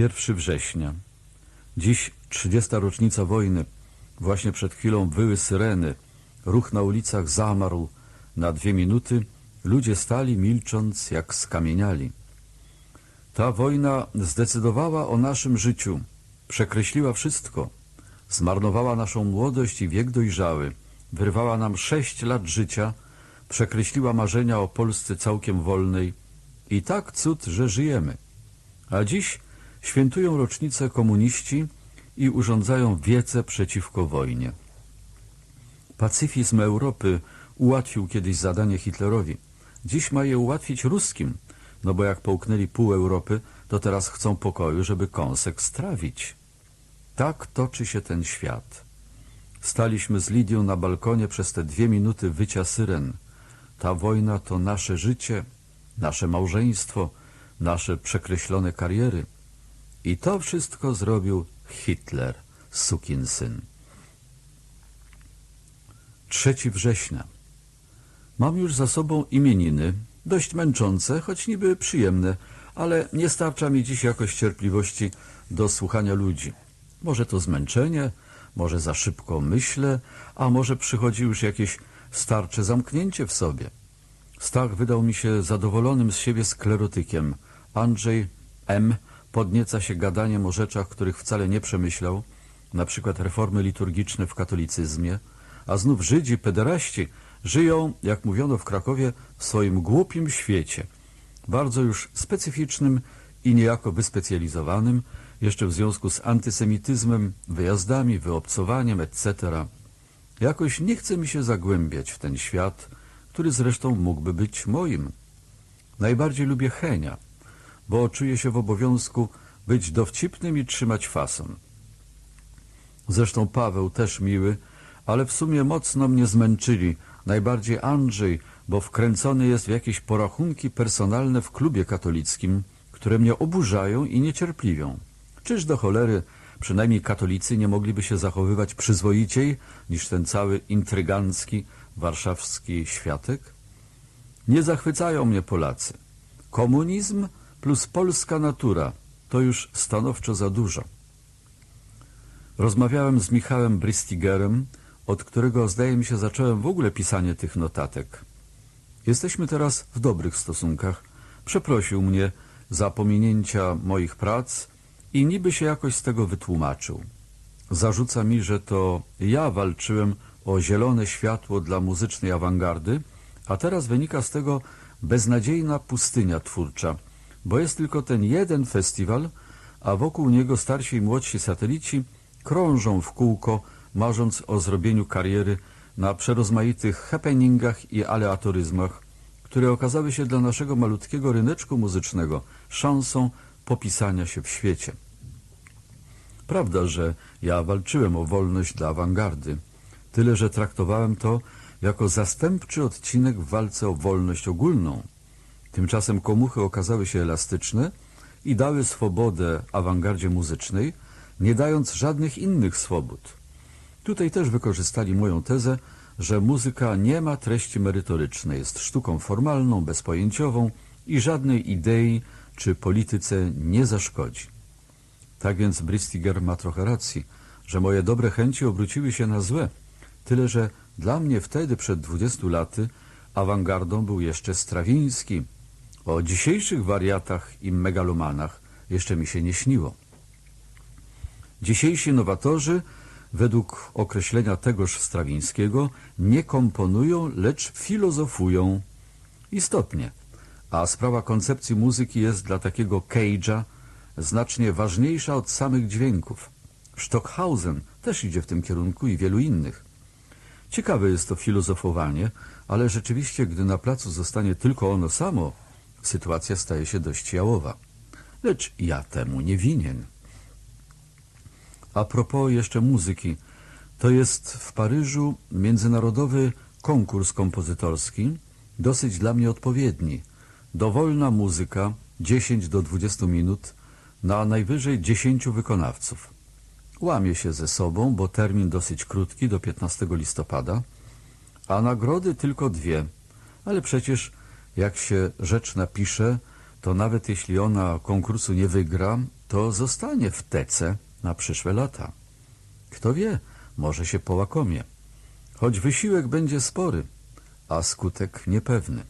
1 września. Dziś 30. rocznica wojny. Właśnie przed chwilą wyły syreny. Ruch na ulicach zamarł. Na dwie minuty ludzie stali milcząc jak skamieniali. Ta wojna zdecydowała o naszym życiu. Przekreśliła wszystko. Zmarnowała naszą młodość i wiek dojrzały. Wyrwała nam sześć lat życia. Przekreśliła marzenia o Polsce całkiem wolnej. I tak cud, że żyjemy. A dziś świętują rocznicę komuniści i urządzają wiece przeciwko wojnie. Pacyfizm Europy ułatwił kiedyś zadanie Hitlerowi. Dziś ma je ułatwić ruskim, no bo jak połknęli pół Europy, to teraz chcą pokoju, żeby kąsek strawić. Tak toczy się ten świat. Staliśmy z Lidią na balkonie przez te dwie minuty wycia syren. Ta wojna to nasze życie, nasze małżeństwo, nasze przekreślone kariery. I to wszystko zrobił Hitler, sukinsyn. 3 września. Mam już za sobą imieniny, dość męczące, choć niby przyjemne, ale nie starcza mi dziś jakoś cierpliwości do słuchania ludzi. Może to zmęczenie, może za szybko myślę, a może przychodzi już jakieś starcze zamknięcie w sobie. Stach wydał mi się zadowolonym z siebie sklerotykiem. Andrzej M. podnieca się gadaniem o rzeczach, których wcale nie przemyślał, na przykład reformy liturgiczne w katolicyzmie, a znów Żydzi, pederaści żyją, jak mówiono w Krakowie, w swoim głupim świecie, bardzo już specyficznym i niejako wyspecjalizowanym, jeszcze w związku z antysemityzmem, wyjazdami, wyobcowaniem, etc. Jakoś nie chce mi się zagłębiać w ten świat, który zresztą mógłby być moim. Najbardziej lubię Henia, bo czuję się w obowiązku być dowcipnym i trzymać fason. Zresztą Paweł też miły, ale w sumie mocno mnie zmęczyli, najbardziej Andrzej, bo wkręcony jest w jakieś porachunki personalne w klubie katolickim, które mnie oburzają i niecierpliwią. Czyż do cholery przynajmniej katolicy nie mogliby się zachowywać przyzwoiciej niż ten cały intrygancki, warszawski światek? Nie zachwycają mnie Polacy. Komunizm plus polska natura to już stanowczo za dużo. Rozmawiałem z Michałem Bristigerem, od którego zdaje mi się zacząłem w ogóle pisanie tych notatek. Jesteśmy teraz w dobrych stosunkach. Przeprosił mnie za pominięcia moich prac i niby się jakoś z tego wytłumaczył. Zarzuca mi, że to ja walczyłem o zielone światło dla muzycznej awangardy, a teraz wynika z tego beznadziejna pustynia twórcza, bo jest tylko ten jeden festiwal, a wokół niego starsi i młodsi satelici krążą w kółko, marząc o zrobieniu kariery na przerozmaitych happeningach i aleatoryzmach, które okazały się dla naszego malutkiego ryneczku muzycznego szansą popisania się w świecie. Prawda, że ja walczyłem o wolność dla awangardy, tyle że traktowałem to jako zastępczy odcinek w walce o wolność ogólną. Tymczasem komuchy okazały się elastyczne i dały swobodę awangardzie muzycznej, nie dając żadnych innych swobód. Tutaj też wykorzystali moją tezę, że muzyka nie ma treści merytorycznej, jest sztuką formalną, bezpojęciową i żadnej idei czy polityce nie zaszkodzi. Tak więc Bristiger ma trochę racji, że moje dobre chęci obróciły się na złe, tyle że dla mnie wtedy, przed dwudziestu laty, awangardą był jeszcze Strawiński. O dzisiejszych wariatach i megalomanach jeszcze mi się nie śniło. Dzisiejsi nowatorzy, według określenia tegoż Strawińskiego, nie komponują, lecz filozofują. Istotnie. A sprawa koncepcji muzyki jest dla takiego Cage'a znacznie ważniejsza od samych dźwięków. Stockhausen też idzie w tym kierunku i wielu innych. Ciekawe jest to filozofowanie, ale rzeczywiście, gdy na placu zostanie tylko ono samo, sytuacja staje się dość jałowa. Lecz ja temu nie winien. A propos jeszcze muzyki, to jest w Paryżu międzynarodowy konkurs kompozytorski, dosyć dla mnie odpowiedni. Dowolna muzyka, 10 do 20 minut, na najwyżej 10 wykonawców. Łamie się ze sobą, bo termin dosyć krótki, do 15 listopada, a nagrody tylko dwie. Ale przecież, jak się rzecz napisze, to nawet jeśli ona konkursu nie wygra, to zostanie w tece na przyszłe lata. Kto wie, może się połakomie. Choć wysiłek będzie spory, a skutek niepewny.